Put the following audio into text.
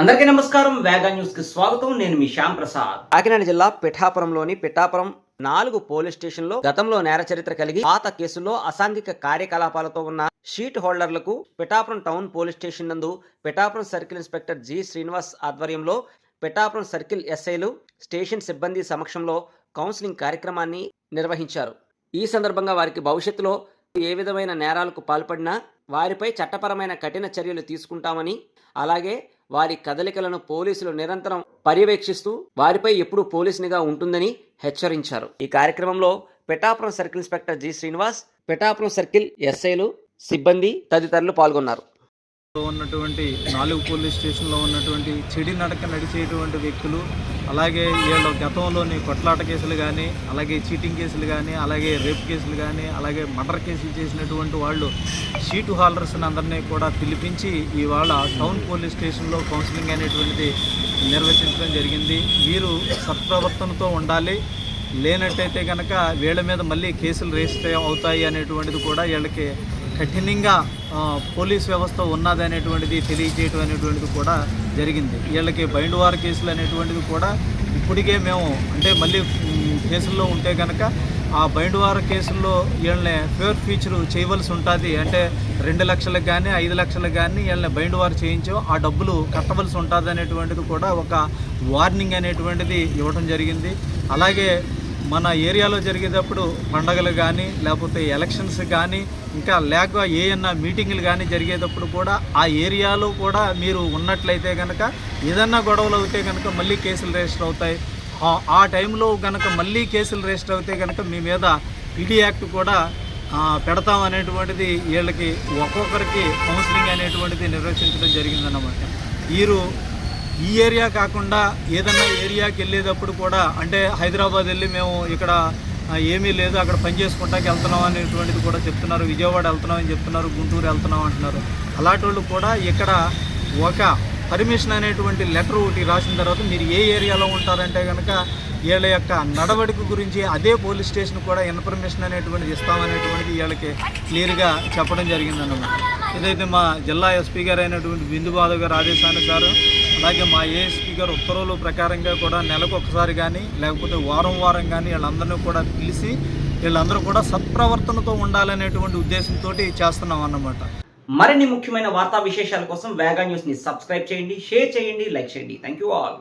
అందరికీ నమస్కారం. వేగా న్యూస్కి స్వాగతం. నేను మీ శ్యామ్ ప్రసాద్. కాకినాడ జిల్లా పిఠాపురంలోని పిఠాపురం నాలుగు పోలీస్ స్టేషన్లో గతంలో నేర చరిత్ర కలిగి పాత కేసుల్లో అసాంఘిక కార్యకలాపాలతో ఉన్న షీట్ హోల్డర్లకు పిఠాపురం టౌన్ పోలీస్ స్టేషన్ నందు Pithapuram circle inspector G Srinivas ఆధ్వర్యంలో పిఠాపురం సర్కిల్ ఎస్ఐలు స్టేషన్ సిబ్బంది సమక్షంలో కౌన్సిలింగ్ కార్యక్రమాన్ని నిర్వహించారు. ఈ సందర్భంగా వారికి భవిష్యత్తులో ఏ విధమైన నేరాలకు పాల్పడినా వారిపై చట్టపరమైన కఠిన చర్యలు తీసుకుంటామని అలాగే వారి కదలికలను పోలీసులు నిరంతరం పర్యవేక్షిస్తూ వారిపై ఎప్పుడూ పోలీసునిగా ఉంటుందని హెచ్చరించారు. ఈ కార్యక్రమంలో Pithapuram circle inspector G Srinivas Pithapuram circle ఎస్ఐలు సిబ్బంది తదితరులు పాల్గొన్నారు. ఉన్నటువంటి నాలుగు పోలీస్ స్టేషన్లో ఉన్నటువంటి చెడి నడక నడిచేటువంటి వ్యక్తులు అలాగే వీళ్ళ గతంలోని కొట్లాట కేసులు కానీ అలాగే చీటింగ్ కేసులు కానీ అలాగే రేప్ కేసులు కానీ అలాగే మర్డర్ కేసులు చేసినటువంటి వాళ్ళు షీటు హాల్డర్స్ని అందరినీ కూడా పిలిపించి ఇవాళ టౌన్ పోలీస్ స్టేషన్లో కౌన్సిలింగ్ అనేటువంటిది నిర్వచించడం జరిగింది. వీరు సత్ప్రవర్తనతో ఉండాలి. లేనట్టయితే కనుక వీళ్ళ మీద మళ్ళీ కేసులు రిజిస్టర్ అవుతాయి అనేటువంటిది కూడా వీళ్ళకి కఠినంగా పోలీస్ వ్యవస్థ ఉన్నది అనేటువంటిది తెలియజేయటం అనేటువంటిది కూడా జరిగింది. వీళ్ళకి బైండ్ వార్ కేసులు అనేటువంటిది కూడా ఇప్పటికే మేము అంటే మళ్ళీ కేసుల్లో ఉంటే కనుక ఆ బైండ్ వార్ కేసుల్లో వీళ్ళని ఫేర్ ఫీచర్ చేయవలసి ఉంటుంది. అంటే రెండు లక్షలకు కానీ ఐదు లక్షలకు కానీ వీళ్ళని బైండ్ వార్ చేయించాం. ఆ డబ్బులు కట్టవలసి ఉంటుంది అనేటువంటిది కూడా ఒక వార్నింగ్ అనేటువంటిది ఇవ్వడం జరిగింది. అలాగే మన ఏరియాలో జరిగేటప్పుడు పండగలు కానీ లేకపోతే ఎలక్షన్స్ కానీ ఇంకా లేక ఏమన్నా మీటింగులు కానీ జరిగేటప్పుడు కూడా ఆ ఏరియాలో కూడా మీరు ఉన్నట్లయితే కనుక ఏదన్నా గొడవలు అవుతే కనుక మళ్ళీ కేసులు రిజిస్టర్ అవుతాయి. ఆ- టైంలో కనుక మళ్ళీ కేసులు రిజిస్టర్ అవుతే కనుక మీ మీద పీడీ యాక్ట్ కూడా పెడతాం అనేటువంటిది వీళ్ళకి ఒక్కొక్కరికి కౌన్సిలింగ్ అనేటువంటిది నిర్వహించడం జరిగిందన్నమాట. వీరు ఈ ఏరియా కాకుండా ఏదన్నా ఏరియాకి వెళ్ళేటప్పుడు కూడా అంటే హైదరాబాద్ వెళ్ళి మేము ఇక్కడ ఏమీ లేదు అక్కడ పని చేసుకుంటాకి వెళ్తున్నాం అనేటువంటిది కూడా చెప్తున్నారు. విజయవాడ వెళ్తున్నాం అని చెప్తున్నారు గుంటూరు వెళ్తున్నాం అంటున్నారు. అలాంటి వాళ్ళు కూడా ఇక్కడ ఒక పర్మిషన్ అనేటువంటి లెటర్ ఒకటి రాసిన తర్వాత మీరు ఏ ఏరియాలో ఉంటారంటే కనుక వీళ్ళ యొక్క నడవడిక గురించి అదే పోలీస్ స్టేషన్ కూడా ఇన్ఫర్మేషన్ అనేటువంటిది ఇస్తామనేటువంటిది వీళ్ళకి క్లియర్గా చెప్పడం జరిగిందన్నమాట. ఇదైతే మా జిల్లా ఎస్పీ గారు అయినటువంటి బిందు బాధవ్ గారు ఆదేశానుసారం అలాగే మా ఏఎస్పీ గారు ఉత్తర్వుల ప్రకారంగా కూడా నెలకు ఒకసారి కానీ లేకపోతే వారం వారం కానీ వీళ్ళందరినీ కూడా పిలిచి వీళ్ళందరూ కూడా సత్ప్రవర్తనతో ఉండాలనేటువంటి ఉద్దేశంతో చేస్తున్నాం అన్నమాట. మరిన్ని ముఖ్యమైన వార్తా విశేషాల కోసం వేగా న్యూస్ని సబ్స్క్రైబ్ చేయండి షేర్ చేయండి లైక్ చేయండి. Thank you all